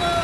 হলো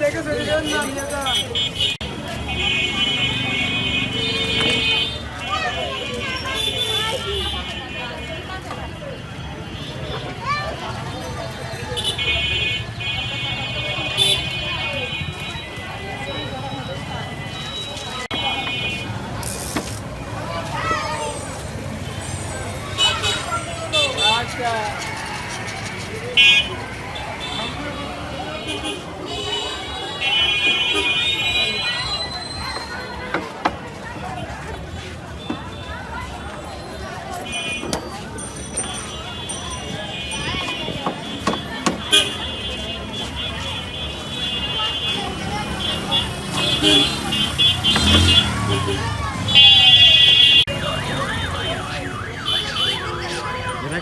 দেখে এটা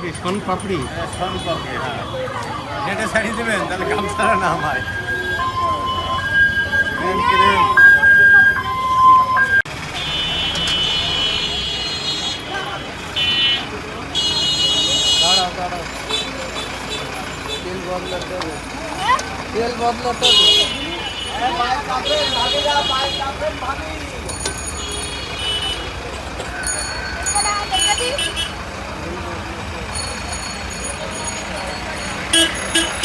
কি সোন পাপড়ি? হ্যাঁ নেটে ছাড়িয়ে দেবেন তাহলে গামছাড়া না হয়। তেল বদলাতে হবে। তেল বদলাতে হবে।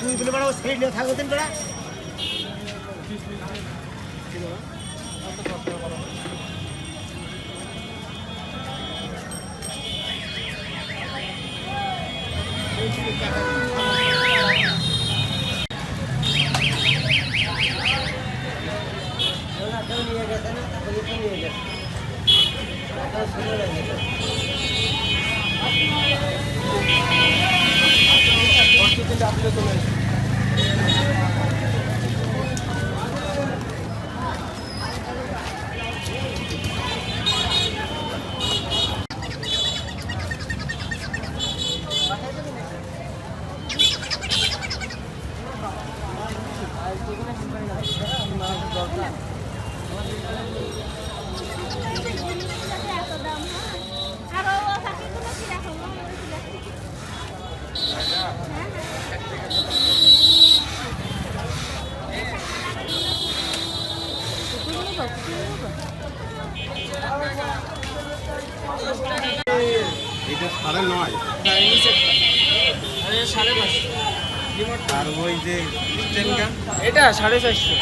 দুই বলে বড় সাইড নিয়ে থাকো দিন বড়া চলে এটা সাড়ে নয়। সাড়ে পাঁচশো আর ওই যে এটা সাড়ে চারশো।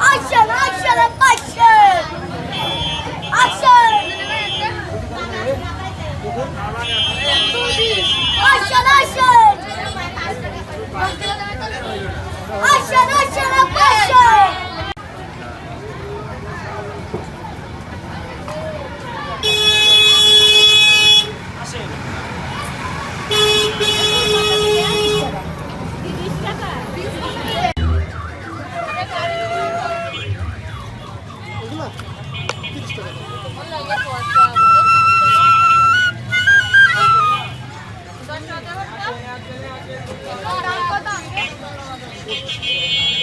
Akşam akşam başım. Akşam. Akşam akşam. Akşam akşam başım. And action! ওদি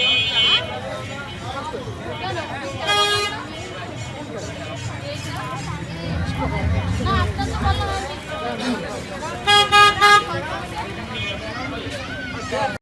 এটা কি তুলসী মালা আমার আমার তো কাঠের মালা হয় দেখো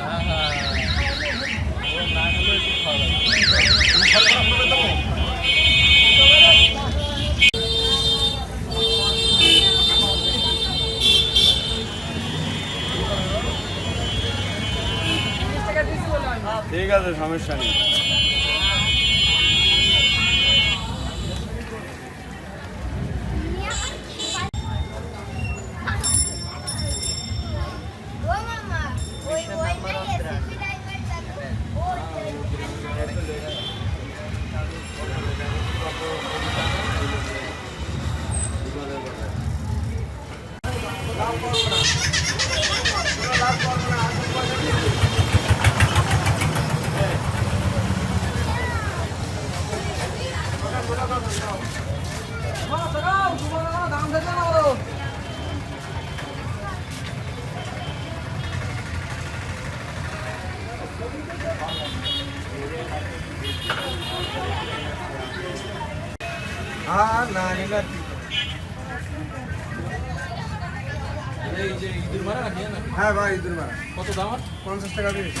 ঠিক আছে সমস্যা নেই। হ্যাঁ না নাকি? হ্যাঁ ভাই ইঁদুর মারা। কত দাম? পঞ্চাশ টাকা দিয়ে